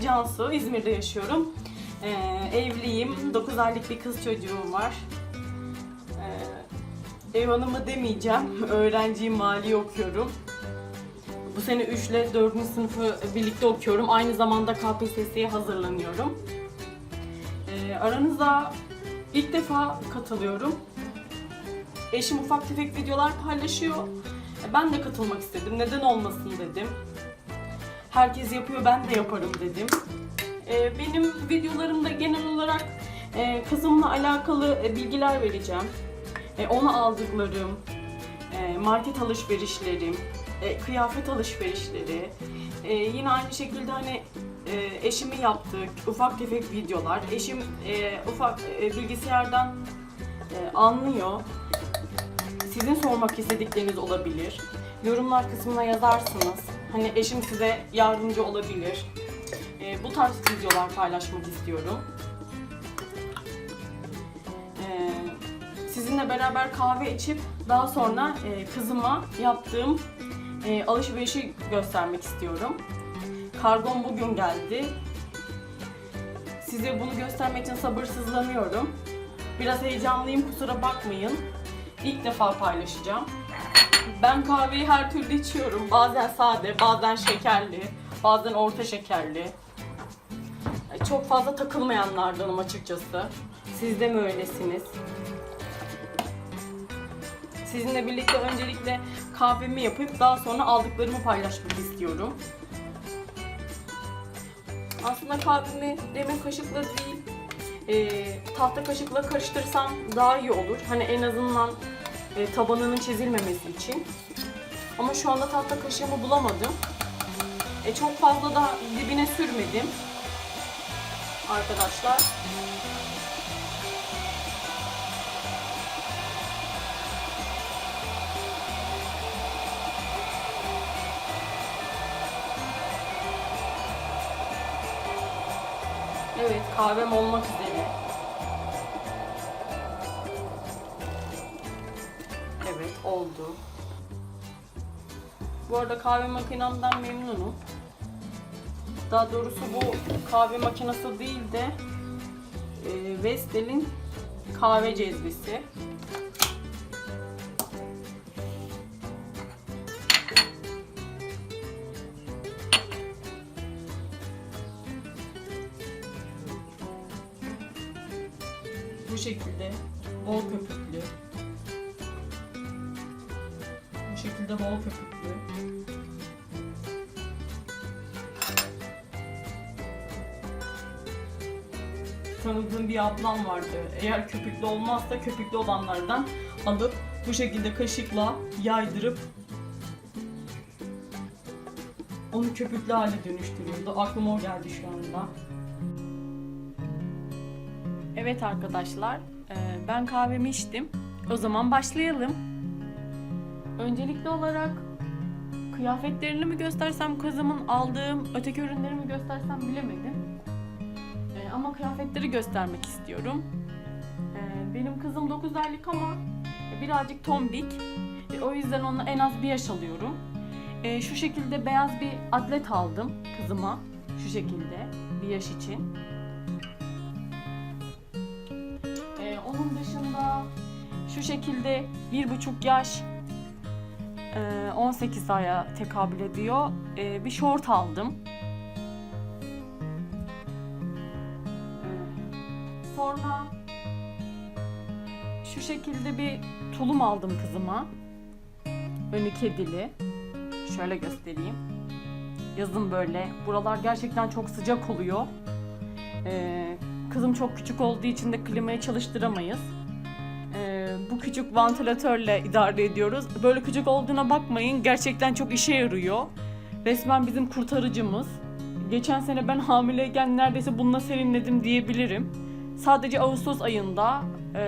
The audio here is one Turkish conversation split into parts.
Cansu. İzmir'de yaşıyorum. Ee, evliyim. 9 aylık bir kız çocuğum var. Ee, ev hanımı demeyeceğim. Öğrenciyim, mali okuyorum. Bu sene 3 ile 4. sınıfı birlikte okuyorum. Aynı zamanda KPSS'ye hazırlanıyorum. Ee, aranızda ilk defa katılıyorum. Eşim ufak tefek videolar paylaşıyor. Ben de katılmak istedim. Neden olmasın dedim. Herkes yapıyor ben de yaparım dedim. Ee, benim videolarımda genel olarak e, kızımla alakalı e, bilgiler vereceğim. E, ona aldıklarım, e, market alışverişlerim, kıyafet alışverişleri, yine aynı şekilde hani eşimi yaptık ufak tefek videolar. Eşim ufak bilgisayardan anlıyor. Sizin sormak istedikleriniz olabilir. Yorumlar kısmına yazarsınız. Hani eşim size yardımcı olabilir. E, bu tarz videolar paylaşmak istiyorum. E, sizinle beraber kahve içip daha sonra e, kızıma yaptığım e, alışverişi göstermek istiyorum. Kargom bugün geldi. Size bunu göstermek için sabırsızlanıyorum. Biraz heyecanlıyım kusura bakmayın. İlk defa paylaşacağım. Ben kahveyi her türlü içiyorum. Bazen sade, bazen şekerli, bazen orta şekerli. Çok fazla takılmayanlardanım açıkçası. Siz de mi öylesiniz? Sizinle birlikte öncelikle kahvemi yapıp daha sonra aldıklarımı paylaşmak istiyorum. Aslında kahvemi demir kaşıkla değil, e, tahta kaşıkla karıştırsam daha iyi olur. Hani en azından e, tabanının çizilmemesi için. Ama şu anda tahta kaşığımı bulamadım. E, çok fazla da dibine sürmedim. Arkadaşlar. Evet kahvem olmak üzere. Oldu. Bu arada kahve makinemden memnunum. Daha doğrusu bu kahve makinesi değil de e, Vestel'in kahve cezvesi. Bu şekilde bol köpüklü. Bu şekilde bol köpüklü. Tanıdığım bir ablam vardı. Eğer köpüklü olmazsa köpüklü olanlardan alıp bu şekilde kaşıkla yaydırıp onu köpüklü hale dönüştürüyordu. Aklıma o geldi şu anda. Evet arkadaşlar, e, ben kahvemi içtim. O zaman başlayalım. Öncelikli olarak kıyafetlerini mi göstersem, kızımın aldığım öteki ürünleri mi göstersem bilemedim. E, Ama kıyafetleri göstermek istiyorum. E, Benim kızım 9 aylık ama birazcık tombik. E, O yüzden ona en az bir yaş alıyorum. E, Şu şekilde beyaz bir atlet aldım kızıma. Şu şekilde bir yaş için. Ee, onun dışında şu şekilde bir buçuk yaş 18 aya tekabül ediyor. E, bir şort aldım. Ee, Sonra şu şekilde bir tulum aldım kızıma. Önü kedili. Şöyle göstereyim. Yazın böyle. Buralar gerçekten çok sıcak oluyor. Ee, kızım çok küçük olduğu için de klimayı çalıştıramayız. Bu küçük vantilatörle idare ediyoruz. Böyle küçük olduğuna bakmayın. Gerçekten çok işe yarıyor. Resmen bizim kurtarıcımız. Geçen sene ben hamileyken neredeyse bununla serinledim diyebilirim. Sadece Ağustos ayında e,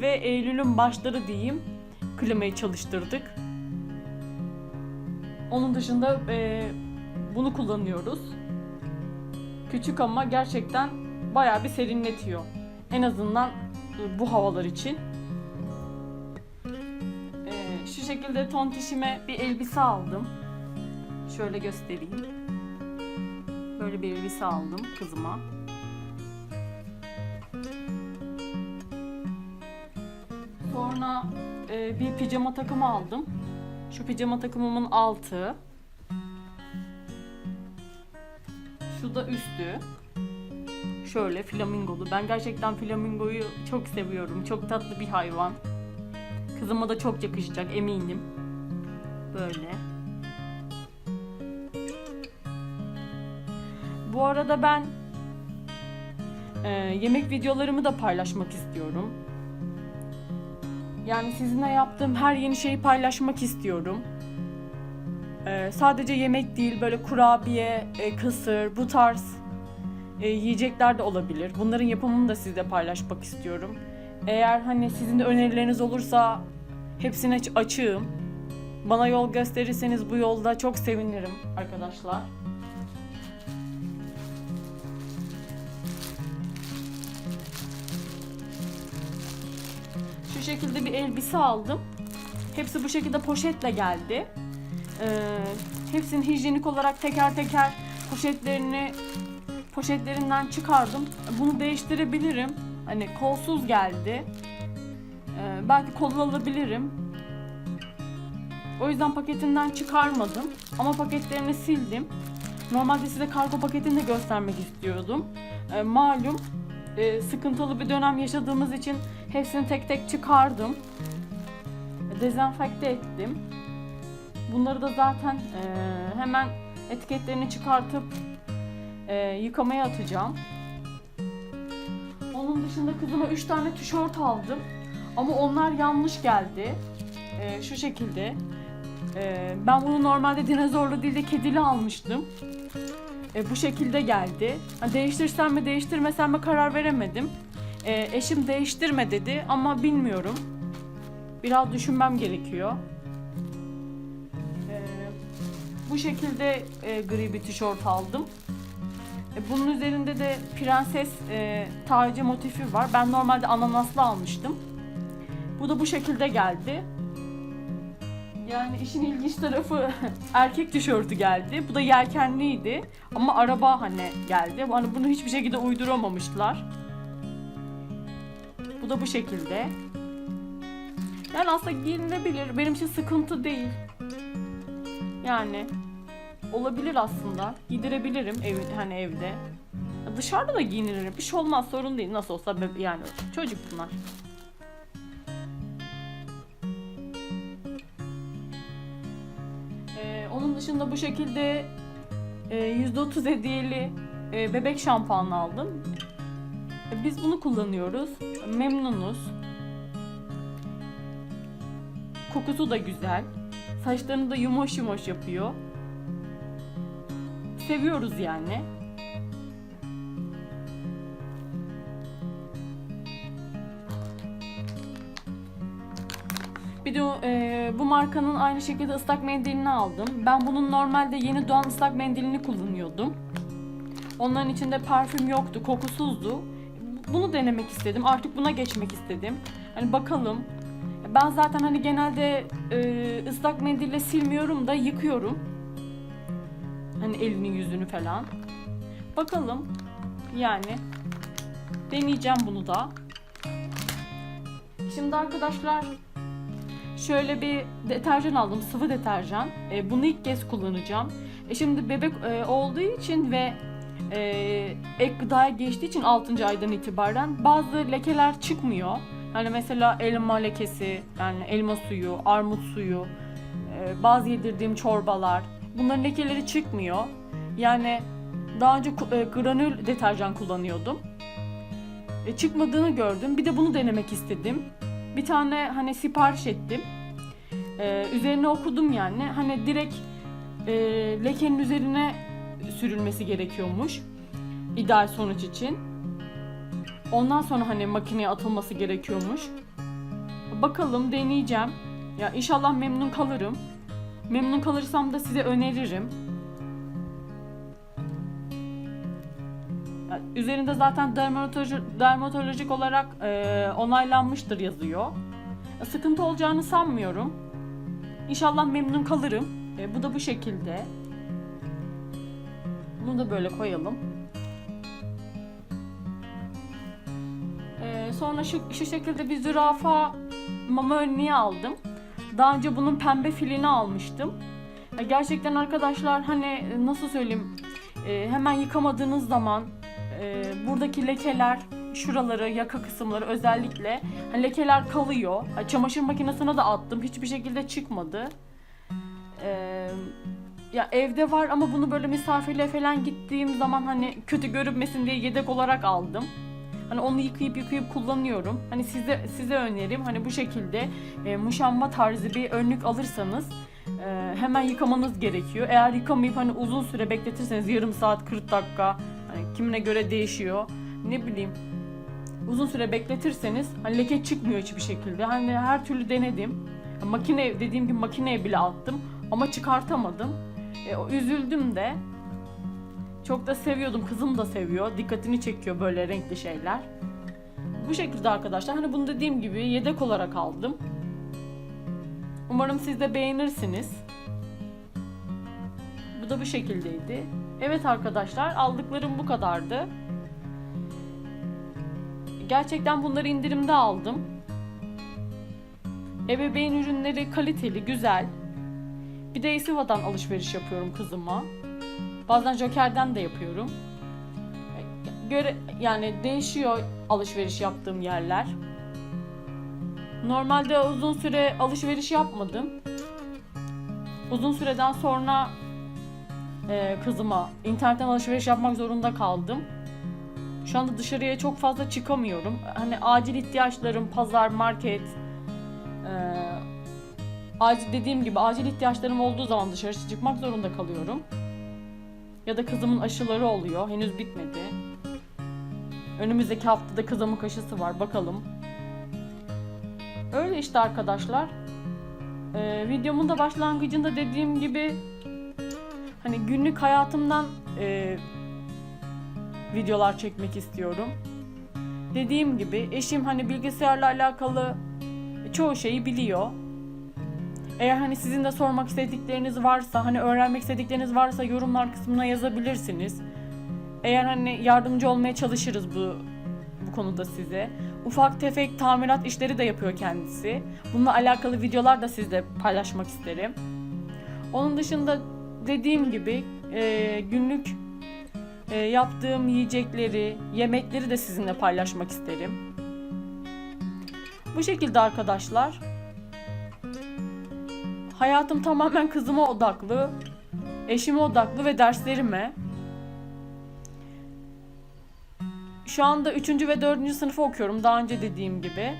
ve Eylül'ün başları diyeyim klimayı çalıştırdık. Onun dışında e, bunu kullanıyoruz. Küçük ama gerçekten bayağı bir serinletiyor. En azından e, bu havalar için. Şu şekilde tontişime bir elbise aldım. Şöyle göstereyim. Böyle bir elbise aldım kızıma. Sonra e, bir pijama takımı aldım. Şu pijama takımımın altı. Şu da üstü. Şöyle flamingolu. Ben gerçekten flamingoyu çok seviyorum. Çok tatlı bir hayvan. Kızıma da çok yakışacak eminim. Böyle. Bu arada ben e, yemek videolarımı da paylaşmak istiyorum. Yani sizinle yaptığım her yeni şeyi paylaşmak istiyorum. E, sadece yemek değil böyle kurabiye, e, kısır bu tarz e, yiyecekler de olabilir. Bunların yapımını da sizle paylaşmak istiyorum. Eğer hani sizin de önerileriniz olursa hepsine aç- açığım. Bana yol gösterirseniz bu yolda çok sevinirim arkadaşlar. Şu şekilde bir elbise aldım. Hepsi bu şekilde poşetle geldi. Ee, hepsini hijyenik olarak teker teker poşetlerini poşetlerinden çıkardım. Bunu değiştirebilirim. Hani kolsuz geldi. Belki kolu alabilirim. O yüzden paketinden çıkarmadım. Ama paketlerini sildim. Normalde size kargo paketini de göstermek istiyordum. Ee, malum e, sıkıntılı bir dönem yaşadığımız için hepsini tek tek çıkardım. Dezenfekte ettim. Bunları da zaten e, hemen etiketlerini çıkartıp e, yıkamaya atacağım. Onun dışında kızıma 3 tane tişört aldım. Ama onlar yanlış geldi. E, şu şekilde. E, ben bunu normalde dinozorlu değil de kedili almıştım. E, bu şekilde geldi. Ha, değiştirsem mi değiştirmesem mi karar veremedim. E, eşim değiştirme dedi ama bilmiyorum. Biraz düşünmem gerekiyor. E, bu şekilde e, gri bir tişört aldım. E, Bunun üzerinde de prenses e, tacı motifi var. Ben normalde ananaslı almıştım. Bu da bu şekilde geldi. Yani işin ilginç tarafı erkek tişörtü geldi. Bu da yelkenliydi. Ama araba hani geldi. Hani bunu hiçbir şekilde uyduramamışlar. Bu da bu şekilde. Yani aslında giyinilebilir. Benim için sıkıntı değil. Yani olabilir aslında. Giydirebilirim ev, hani evde. Dışarıda da giyinilir. Bir şey olmaz sorun değil. Nasıl olsa yani çocuk bunlar. Dışında bu şekilde e, %30 hediyeli e, bebek şampuanı aldım. E, Biz bunu kullanıyoruz. Memnunuz. Kokusu da güzel. Saçlarını da yumuş yumuş yapıyor. Seviyoruz yani. Bir de e, bu markanın aynı şekilde ıslak mendilini aldım. Ben bunun normalde yeni doğan ıslak mendilini kullanıyordum. Onların içinde parfüm yoktu, kokusuzdu. Bunu denemek istedim. Artık buna geçmek istedim. Hani bakalım. Ben zaten hani genelde e, ıslak mendille silmiyorum da yıkıyorum. Hani elini yüzünü falan. Bakalım. Yani deneyeceğim bunu da. Şimdi arkadaşlar şöyle bir deterjan aldım. Sıvı deterjan. E, bunu ilk kez kullanacağım. E, şimdi bebek e, olduğu için ve e, ek gıdaya geçtiği için 6. aydan itibaren bazı lekeler çıkmıyor. Hani mesela elma lekesi, yani elma suyu, armut suyu, e, bazı yedirdiğim çorbalar. Bunların lekeleri çıkmıyor. Yani daha önce e, granül deterjan kullanıyordum. E, çıkmadığını gördüm. Bir de bunu denemek istedim. Bir tane hani sipariş ettim. E, üzerine okudum yani. Hani direkt e, lekenin üzerine sürülmesi gerekiyormuş. İdeal sonuç için. Ondan sonra hani makineye atılması gerekiyormuş. Bakalım deneyeceğim. Ya inşallah memnun kalırım. Memnun kalırsam da size öneririm. Üzerinde zaten dermatoloji, dermatolojik olarak e, onaylanmıştır yazıyor. Ya, Sıkıntı olacağını sanmıyorum. İnşallah memnun kalırım. E, bu da bu şekilde. Bunu da böyle koyalım. Ee, sonra şu, şu şekilde bir zürafa mama önlüğü aldım. Daha önce bunun pembe filini almıştım. Ya gerçekten arkadaşlar hani e, nasıl söyleyeyim e, hemen yıkamadığınız zaman e, buradaki lekeler şuraları yaka kısımları özellikle hani lekeler kalıyor. Ha, çamaşır makinesine de attım hiçbir şekilde çıkmadı. Eee ya evde var ama bunu böyle misafirliğe falan gittiğim zaman hani kötü görünmesin diye yedek olarak aldım. Hani onu yıkayıp yıkayıp kullanıyorum. Hani size size önerim hani bu şekilde e, muşamba tarzı bir önlük alırsanız e, hemen yıkamanız gerekiyor. Eğer yıkamayıp hani uzun süre bekletirseniz yarım saat 40 dakika hani kimine göre değişiyor. Ne bileyim uzun süre bekletirseniz hani leke çıkmıyor hiçbir şekilde. Hani her türlü denedim. Makine dediğim gibi makineye bile attım ama çıkartamadım. E, üzüldüm de. Çok da seviyordum. Kızım da seviyor. Dikkatini çekiyor böyle renkli şeyler. Bu şekilde arkadaşlar. Hani bunu dediğim gibi yedek olarak aldım. Umarım siz de beğenirsiniz. Bu da bu şekildeydi. Evet arkadaşlar aldıklarım bu kadardı. Gerçekten bunları indirimde aldım. Ebeveyn ürünleri kaliteli, güzel. Bir de Esiva'dan alışveriş yapıyorum kızıma. Bazen Joker'den de yapıyorum. Göre yani değişiyor alışveriş yaptığım yerler. Normalde uzun süre alışveriş yapmadım. Uzun süreden sonra e, kızıma internetten alışveriş yapmak zorunda kaldım. Şu anda dışarıya çok fazla çıkamıyorum. Hani acil ihtiyaçlarım, pazar, market, e, acil dediğim gibi acil ihtiyaçlarım olduğu zaman dışarı çıkmak zorunda kalıyorum. Ya da kızımın aşıları oluyor. Henüz bitmedi. Önümüzdeki haftada kızımın aşısı var. Bakalım. Öyle işte arkadaşlar. Ee, videomun da başlangıcında dediğim gibi hani günlük hayatımdan e, videolar çekmek istiyorum. Dediğim gibi eşim hani bilgisayarla alakalı çoğu şeyi biliyor. Eğer hani sizin de sormak istedikleriniz varsa, hani öğrenmek istedikleriniz varsa yorumlar kısmına yazabilirsiniz. Eğer hani yardımcı olmaya çalışırız bu bu konuda size. Ufak tefek tamirat işleri de yapıyor kendisi. Bununla alakalı videolar da sizle paylaşmak isterim. Onun dışında dediğim gibi e, günlük e, yaptığım yiyecekleri, yemekleri de sizinle paylaşmak isterim. Bu şekilde arkadaşlar. Hayatım tamamen kızıma odaklı, eşime odaklı ve derslerime. Şu anda 3. ve 4. sınıfı okuyorum daha önce dediğim gibi.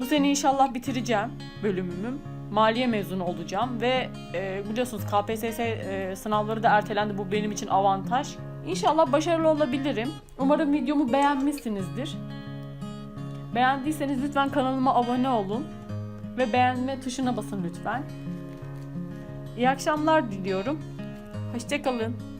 Bu sene inşallah bitireceğim bölümümü. Maliye mezunu olacağım ve e, biliyorsunuz KPSS e, sınavları da ertelendi. Bu benim için avantaj. İnşallah başarılı olabilirim. Umarım videomu beğenmişsinizdir. Beğendiyseniz lütfen kanalıma abone olun ve beğenme tuşuna basın lütfen. İyi akşamlar diliyorum. Hoşçakalın.